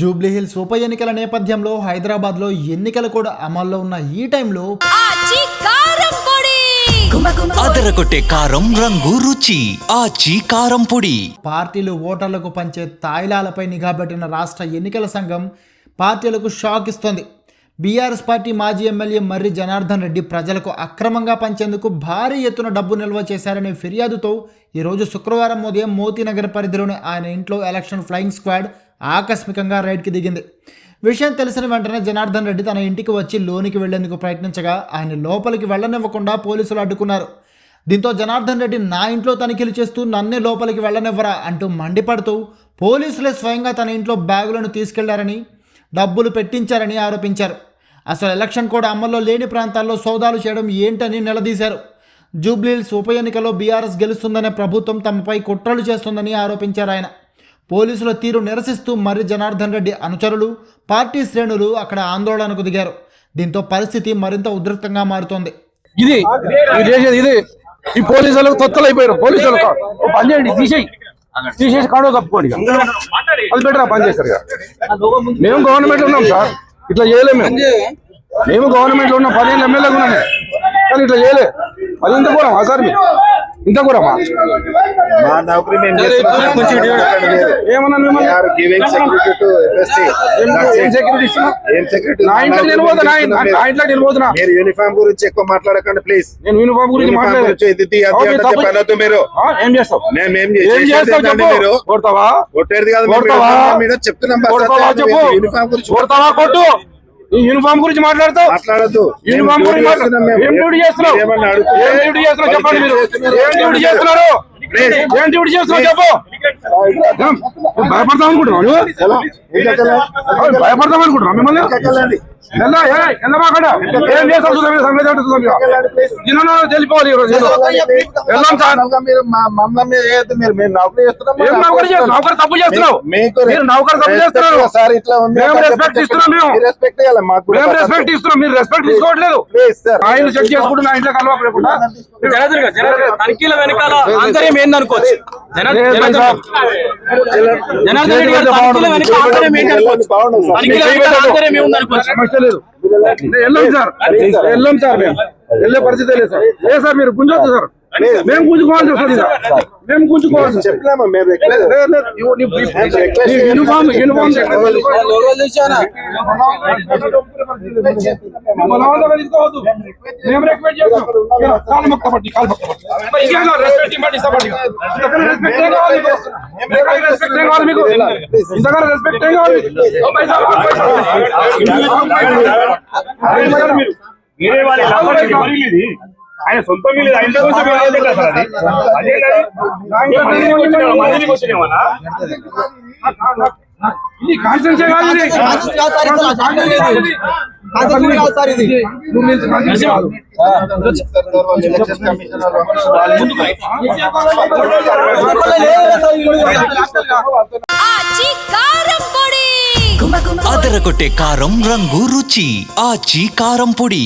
జూబ్లీహిల్స్ ఉప ఎన్నికల నేపథ్యంలో హైదరాబాద్లో ఎన్నికలు కూడా అమల్లో ఉన్న ఈ టైంలో అదరగొట్టే కారం రంగు రుచి ఆచి కారం పొడి. పార్టీలు ఓటర్లకు పంచే తాయిలాలపై నిఘా పెట్టిన రాష్ట్ర ఎన్నికల సంఘం పార్టీలకు షాక్ ఇస్తోంది. బీఆర్ఎస్ పార్టీ మాజీ ఎమ్మెల్యే మర్రి జనార్దన్ రెడ్డి ప్రజలకు అక్రమంగా పంచేందుకు భారీ ఎత్తున డబ్బు నిల్వ చేశారనే ఫిర్యాదుతో ఈరోజు శుక్రవారం ఉదయం మోతీనగర్ పరిధిలోని ఆయన ఇంట్లో ఎలక్షన్ ఫ్లయింగ్ స్క్వాడ్ ఆకస్మికంగా రైడ్కి దిగింది. విషయం తెలిసిన వెంటనే జనార్దన్ రెడ్డి తన ఇంటికి వచ్చి లోనికి వెళ్ళేందుకు ప్రయత్నించగా ఆయన లోపలికి వెళ్ళనివ్వకుండా పోలీసులు అడ్డుకున్నారు. దీంతో జనార్దన్ రెడ్డి నా ఇంట్లో తనిఖీలు చేస్తూ నన్నే లోపలికి వెళ్ళనివ్వరా అంటూ మండిపడుతూ పోలీసులే స్వయంగా తన ఇంట్లో బ్యాగులను తీసుకెళ్ళారని డబ్బులు పెట్టించారని ఆరోపించారు. అసలు ఎలక్షన్ కూడా అమల్లో లేని ప్రాంతాల్లో సౌదాలు చేయడం ఏంటని నిలదీశారు. జూబ్లీల్స్ ఉప ఎన్నికలో బీఆర్ఎస్ గెలుస్తుందనే ప్రభుత్వం తమపై కుట్రలు చేస్తుందని ఆరోపించారు ఆయన. పోలీసుల తీరు నిరసిస్తూ మర్రి జనార్దన్ రెడ్డి అనుచరులు పార్టీ శ్రేణులు అక్కడ ఆందోళనకు దిగారు. దీంతో పరిస్థితి మరింత ఉధృతంగా మారుతోంది. ఇది ఇది ఈ పోలీసులకు తొత్తలైపోయారు పోలీసులకు. పని చేయండి తీసేయి. తీసేసి కాడో తప్పుకోండి ఇక. అది బెటర్ పని చేస్తారు ఇక. మేము గవర్నమెంట్ ఉన్నాం సార్. ఇట్లా చేయలేము మేము. మేము గవర్నమెంట్లో ఉన్నాం పదిహేను ఎమ్మెల్యేలు ఉన్నాం కానీ ఇట్లా చేయలే. అది ఇంత కూరమా సార్ మీరు? ఇంత కూరమా మా? నౌకరీ మేము ఏమన్నా మీరు యూనిఫామ్ గురించి ఎక్కువ మాట్లాడకండి ప్లీజ్ నేను యూనిఫామ్ గురించి చెప్పనొద్దు మీరు. ఏం చేస్తావు? మేము ఏం మీరు? కొడతావా? కొట్టేది కాదు చెప్తున్నాం యూనిఫామ్ గురించి కొడతావా? కొట్టు. యూనిఫామ్ గురించి మాట్లాడతావు? మాట్లాడద్దు. యూనిఫామ్ గురించి ఏం డ్యూటీ చేస్తున్నావు? ఏం డ్యూటీ చేస్తున్నావు చెప్పండి మీరు. ఏం డ్యూటీ చేస్తున్నారు? ఏం డ్యూటీ చేస్తున్నావు చెప్పు. భయపడతావు అనుకుంటున్నావు భయపడతావు అనుకుంటున్నావు మిమ్మల్ని? తెలిపోవాలి ఈ రోజు. ఏదో. వెళ్ళాం సార్. నౌకరీ తప్పు చేస్తున్నావు. మీరు నౌకరు తప్పు చేస్తున్నారు. సార్ ఇట్లా ఉంది. మేము రెస్పెక్ట్. ఇస్తున్నాం మేము. మీరు రెస్పెక్ట్ ఇవ్వాలి. మాకు కూడా మేము రెస్పెక్ట్ ఇస్తున్నాం. మీరు రెస్పెక్ట్ తీసుకోవట్లేదు. ప్లీజ్ సార్ ఆయన చెక్ చేసుకుంటూ నా ఇంట్లో కలవకుండా జనార్దన్ గారు, జనార్దన్ గారు, తనిఖీల వెనకాల ఆంతర్యం ఏందనుకోవచ్చు? జనా- లేదు జనార్దన్ సార్. గారు, జనార్దన్ రెడ్డి గారు తనిఖీల వెనక ఆంతర్యం ఏంటనుకోవచ్చు బాగుండదు సార్ తనిఖీల వెనకాల ఆంతర్యం ఏముందనుకోవచ్చు? సమస్య లేదు. వెళ్ళాం సార్. వెళ్ళాం సార్. మేము వెళ్ళే పరిస్థితి లేదు సార్. లేదు సార్ మీరు? గుంజొద్దు సార్. మేము గుంజుకోవాల్సి వస్తుంది సార్ మేము గుంజుకోవాల్సి వస్తుంది. చెప్పినామా మేము request- లేదు, లేదు, ఇవ్వు, నీ- నీ- నీ యూనిఫామ్ యూనిఫామ్ బలవంతంగా తీసుకోవద్దు. మేము రికమెండ్ చేస్తాం. కాలు మొక్క పట్టి, కాలు మొక్క పట్టి. ఇంకేదో రెస్పెక్ట్ ఇవ్వండి, ఇష్టపడి. ఇంతకన్నా రెస్పెక్ట్ ఏం కావాలి మీకు? ఇంతకన్నా రెస్పెక్ట్ ఏం కావాలి మీకు? ఇంతకన్నా రెస్పెక్ట్ ఏం కావాలి? ఓ పైసా, ఓ పైసా. పైసా మీరు. వేరే వాళ్ళ లాభానికి మరి ఇది ఆయన సొంత సార్? ఇది. కాన్సెన్స్ ఇది. పొడి. అదరగొట్టే కారం రంగు రుచి. ఆచి కారం పొడి.